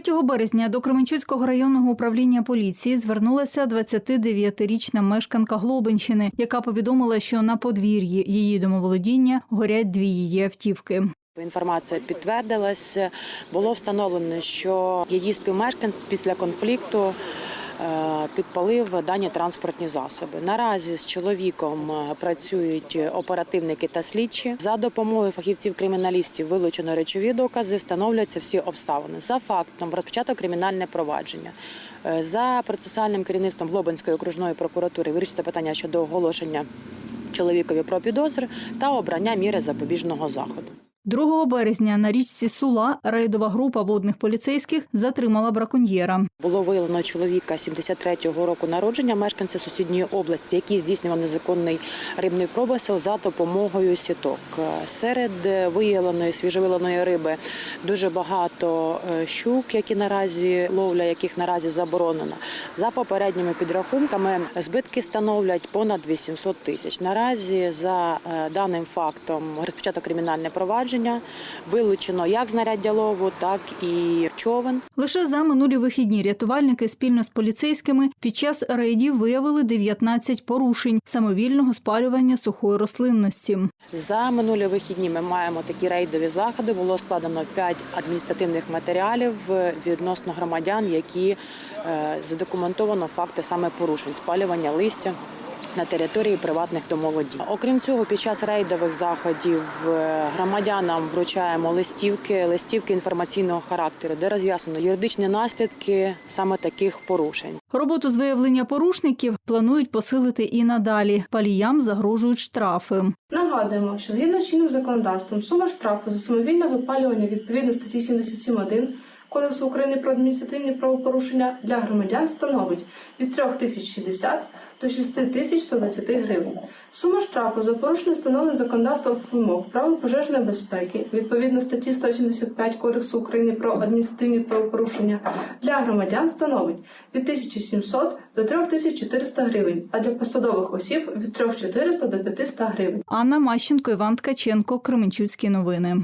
3 березня до Кременчуцького районного управління поліції звернулася 29-річна мешканка Глобинщини, яка повідомила, що на подвір'ї її домоволодіння горять дві її автівки. Інформація підтвердилася. Було встановлено, що її співмешканець після конфлікту підпалив дані транспортні засоби. Наразі з чоловіком е, працюють оперативники та слідчі. За допомогою фахівців криміналістів вилучено речові докази, встановлюються всі обставини. За фактом розпочато кримінальне провадження. Е, За процесуальним керівництвом Глобинської окружної прокуратури вирішиться питання щодо оголошення чоловікові про підозри та обрання міри запобіжного заходу. 2 березня на річці Сула рейдова група водних поліцейських затримала браконьєра. Було виявлено чоловіка 73-го року народження, мешканця сусідньої області, який здійснював незаконний рибний промисел за допомогою сіток. Серед виявленої свіжовиленої риби дуже багато е, щук, які наразі ловля, яких наразі заборонено. За попередніми підрахунками збитки становлять понад 800 тисяч. Наразі за е, даним фактом розпочато кримінальне провадження. Вилучено як знаряддя лову, так і човен. Лише за минулі вихідні рятувальники спільно з поліцейськими під час рейдів виявили 19 порушень самовільного спалювання сухої рослинності. За минулі вихідні ми маємо такі рейдові заходи. Було складено 5 адміністративних матеріалів відносно громадян, які е, задокументовано факти саме порушень спалювання листя. На території приватних домолодінь. Окрім цього, під час рейдових заходів е, громадянам вручаємо листівки, листівки інформаційного характеру, де роз'яснено юридичні наслідки саме таких порушень. Роботу з виявлення порушників планують посилити і надалі. Паліям загрожують штрафи. Нагадуємо, що згідно з чинним законодавством сума штрафу за самовільне випалювання відповідно статті 77.1 Кодексу України про адміністративні правопорушення для громадян становить від 3060 до 6120 гривень. Сума штрафу за порушення встановлення законодавством вимог правил пожежної безпеки відповідно статті 175 Кодексу України про адміністративні правопорушення для громадян становить від 1700 до 3400 гривень, а для посадових осіб від 3400 до 500 гривень. Анна Мащенко, Іван Ткаченко, Кременчуцькі новини.